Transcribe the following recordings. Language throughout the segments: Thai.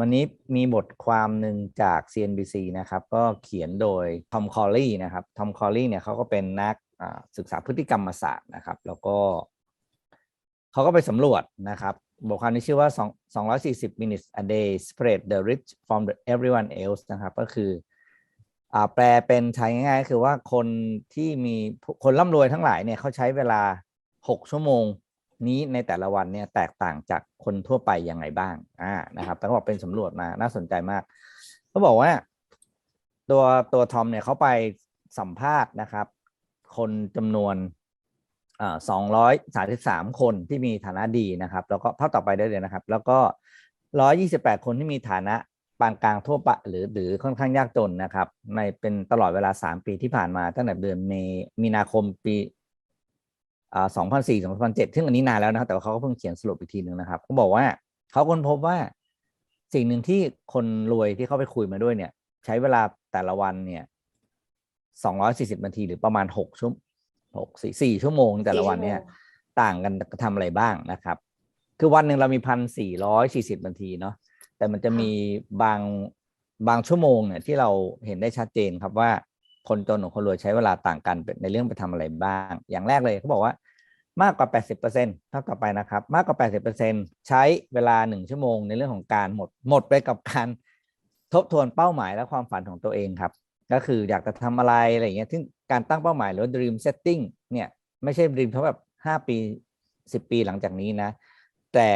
วันนี้มีบทความหนึ่งจาก CNBC นะครับ ก็เขียนโดยทอมคอลลี่นะครับทอมคอลลี่เนี่ยเขาก็เป็นนักศึกษาพฤติกรรมศาสตร์นะครับ แล้วก็เขาก็ไปสำรวจนะครับ บทความนี้ชื่อว่า 240 minutes a day spread the rich from the everyone else นะครับ ก็คืออแปลเป็นไทยง่ายๆ คือว่าคนที่มีคนร่ำรวยทั้งหลายเนี่ยเขาใช้เวลา 6 ชั่วโมง นี้ในแต่ละวันเนี่ยแตกต่างจากคนทั่วไปยังไงบ้าง อ่านะครับแต่เขาบอกเป็นสำรวจมาน่าสนใจมากเขาบอกว่า ตัวตัวทอมเนี่ยเขาไปสัมภาษณ์นะครับ คนจำนวนอ่าสองร้อยสาสิบสามคนที่มีฐานะดีนะครับ แล้วก็ภาพต่อไปได้เลยนะครับ แล้วก็ร้อยี่สิบแปดคนที่มีฐานะปานกลางทั่วไปหรือหรือค่อนข้างยากจนนะครับ ในเป็นตลอดเวลาสามปีที่ผ่านมาตั้งแต่เดือนเมมีนาคมปี อ่าสองพันสี่สองพันเจ็ดซึ่งอันนี้นานแล้วนะครับแต่ว่าเขาก็เพิ่งเขียนสรุปอีกทีหนึ่งนะครับเขาบอกว่าเขาค้นพบว่าสิ่งหนึ่งที่คนรวยที่เขาไปคุยมาด้วยเนี่ย ใช้เวลาแต่ละวันเนี่ยสองร้อยสี่สิบนาทีหรือประมาณหกชั่วหกสี่สี่ชั่วโมงแต่ละวันเนี่ย ต่างกันทำอะไรบ้างนะครับ คือวันหนึ่งเรามีพันสี่ร้อยสี่สิบนาทีเนาะแต่มันจะมีบางบางชั่วโมงเนี่ยที่เราเห็นได้ชัดเจนครับว่า คนจนกับคนรวยใช้เวลาต่างกันในเรื่องไปทำอะไรบ้าง อย่างแรกเลยเขาบอกว่ามากกว่า 80%เท่าต่อไปนะครับ มากกว่า 80%ใช้เวลา 1 ชั่วโมงในเรื่องของการหมดหมดไปกับการทบทวนเป้าหมายและความฝันของตัวเองครับ ก็คืออยากจะทำอะไรอะไรเงี้ยซึ่งการตั้งเป้าหมายหรือ dream setting เนี่ยไม่ใช่ dream เท่าแบบ5 ปี 10 ปีหลังจากนี้นะ แต่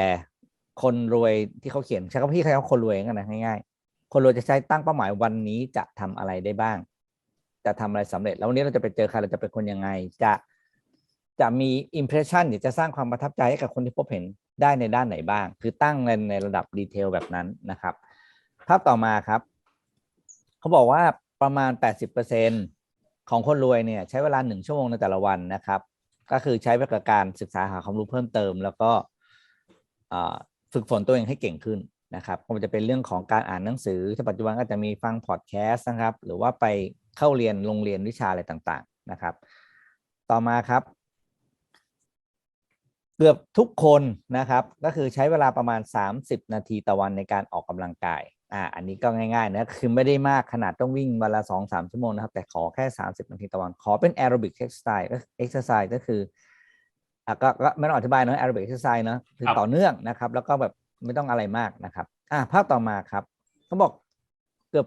คนรวยที่เขาเขียนใช้คำพี่ใครเขาคนรวยกันนะง่ายๆ คนรวยจะใช้ตั้งเป้าหมายวันนี้จะทำอะไรได้บ้าง จะทำอะไรสำเร็จ แล้ววันนี้เราจะไปเจอใครเราจะเป็นคนยังไง จะจะมีอิมเพรสชันหรือจะสร้างความประทับใจให้กับคนที่พบเห็นได้ในด้านไหนบ้าง คือตั้งในในระดับดีเทลแบบนั้นนะครับ ภาพต่อมาครับ เขาบอกว่าประมาณ 80%ของคนรวยเนี่ยใช้เวลาหนึ่งชั่วโมงในแต่ละวันนะครับ ก็คือใช้ไปกับการศึกษาหาความรู้เพิ่มเติม แล้วก็ฝึกฝนตัวเองให้เก่งขึ้น นะครับก็จะเป็นเรื่องของการอ่านหนังสือที่ปัจจุบันก็จะมีฟังพอดแคสต์นะครับ หรือว่าไปเข้าเรียนโรงเรียนวิชาอะไรต่างๆนะครับ ต่อมาครับ เกือบทุกคนนะครับ ก็คือใช้เวลาประมาณ 30 นาทีต่อวันในการออกกำลังกายอ่าอันนี้ก็ง่ายๆนะคือไม่ได้มากขนาดต้องวิ่งวันละสองสามชั่วโมงนะครับ แต่ขอแค่ 30 นาทีต่อวัน ขอเป็นแอโรบิกเอ็กซ์ไซส์เอ็กซ์ไซส์ก็คืออะก็ไม่ต้องอธิบายเนาะแอโรบิกเอ็กซ์ไซส์เนาะคือต่อเนื่องนะครับ แล้วก็แบบ ไม่ต้องอะไรมากนะครับอ่าภาพต่อมาครับเขาบอกเกือบ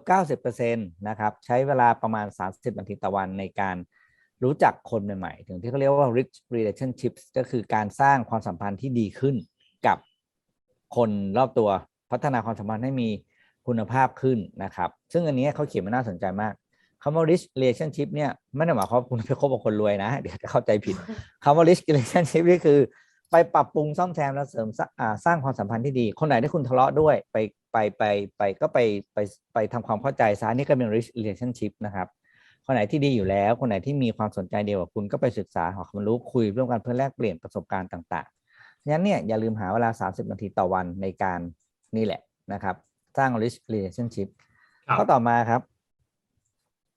90%นะครับ ใช้เวลาประมาณ 30 นาทีต่อวันในการรู้จักคนใหม่ๆ ถึงที่เขาเรียกว่า rich relationships ก็คือการสร้างความสัมพันธ์ที่ดีขึ้นกับคนรอบตัวพัฒนาความสัมพันธ์ให้มีคุณภาพขึ้นนะครับ ซึ่งอันนี้เขาเขียนมาน่าสนใจมากคำว่า rich relationship เนี่ยไม่ได้หมายความว่าคุณไปคบกับคนรวยนะ เดี๋ยวจะเข้าใจผิดคำว่า rich relationship นี่คือ ไปปรับปรุงซ่อมแซมและเสริมสร้างความสัมพันธ์ที่ดี คนไหนที่คุณทะเลาะด้วยไปไปไปไปก็ไปไปไปทำความเข้าใจซะนี่ก็เป็น rich relationship นะครับ คนไหนที่ดีอยู่แล้ว คนไหนที่มีความสนใจเดียวกับคุณก็ไปศึกษาหาความรู้คุยร่วมกันเพื่อแลกเปลี่ยนประสบการณ์ต่างๆงั้นเนี่ยอย่าลืมหาเวลา 30 นาทีต่อวันในการนี่แหละนะครับ สร้าง rich relationship ข้อต่อมาครับ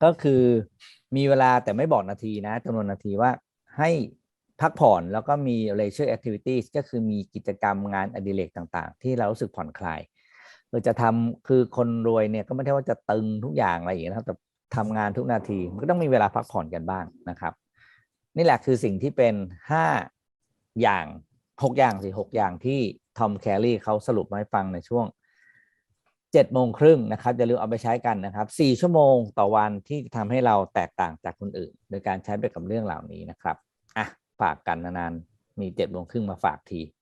ก็คือมีเวลาแต่ไม่บอกนาทีนะจำนวนนาทีว่าให้ พักผ่อนแล้วก็มี leisure activities ก็คือมีกิจกรรมงานอดิเรกต่างๆ ที่เรารู้สึกผ่อนคลายเราจะทำคือคนรวยเนี่ยก็ไม่ใช่ว่าจะตึงทุกอย่างอะไรอย่างนี้นะครับแต่ทำงานทุกนาทีมันก็ต้องมีเวลาพักผ่อนกันบ้างนะครับ นี่แหละคือสิ่งที่เป็น 5 อย่าง 6 อย่างสิ6อย่างที่ทอมแคลรี่เขาสรุปมาให้ฟังในช่วง7โมงครึ่งนะครับอย่าลืมเอาไปใช้กันนะครับ4ชั่วโมงต่อวันที่ทำให้เราแตกต่างจากคนอื่น โดยการใช้ไปกับเรื่องเหล่านี้นะครับอะ ฝากกันนานๆมี7โมงครึ่งมาฝากที